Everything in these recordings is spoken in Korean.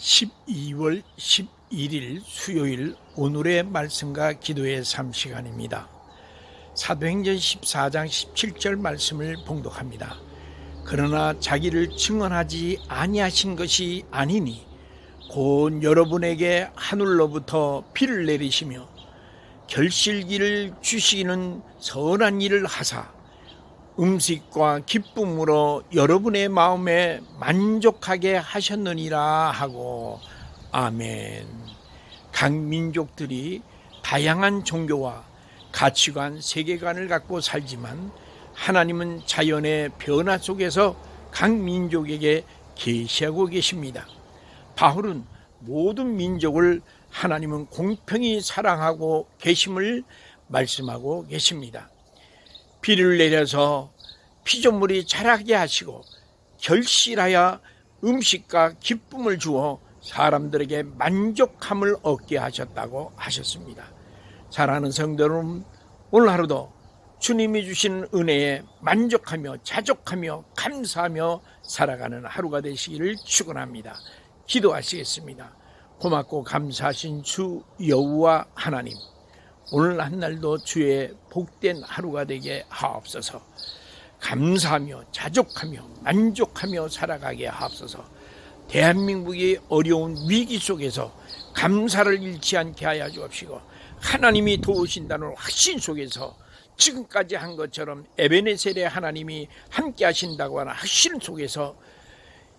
12월 11일 수요일 오늘의 말씀과 기도의 3시간입니다. 사도행전 14장 17절 말씀을 봉독합니다. 그러나 자기를 증언하지 아니하신 것이 아니니 곧 여러분에게 하늘로부터 비를 내리시며 결실기를 주시기는 선한 일을 하사 음식과 기쁨으로 여러분의 마음에 만족하게 하셨느니라 하고 아멘. 각 민족들이 다양한 종교와 가치관, 세계관을 갖고 살지만 하나님은 자연의 변화 속에서 각 민족에게 계시하고 계십니다. 바울은 모든 민족을 하나님은 공평히 사랑하고 계심을 말씀하고 계십니다. 비를 내려서 피조물이 자라게 하시고 결실하여 음식과 기쁨을 주어 사람들에게 만족함을 얻게 하셨다고 하셨습니다. 사랑하는 성도 여러분, 오늘 하루도 주님이 주신 은혜에 만족하며 자족하며 감사하며 살아가는 하루가 되시기를 축원합니다. 기도하시겠습니다. 고맙고 감사하신 주 여호와 하나님. 오늘 한 날도 주의 복된 하루가 되게 하옵소서. 감사하며 자족하며 만족하며 살아가게 하옵소서. 대한민국이 어려운 위기 속에서 감사를 잃지 않게 하여 주옵시고 하나님이 도우신다는 확신 속에서 지금까지 한 것처럼 에베네셀의 하나님이 함께 하신다고 하는 확신 속에서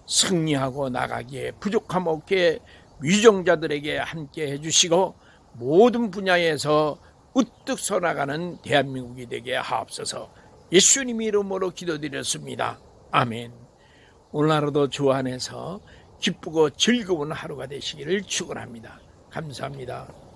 승리하고 나가기에 부족함 없게 위정자들에게 함께 해주시고 모든 분야에서 우뚝 서나가는 대한민국이 되게 하옵소서 예수님 이름으로 기도드렸습니다. 아멘. 오늘 하루도 주 안에서 기쁘고 즐거운 하루가 되시기를 축원합니다. 감사합니다.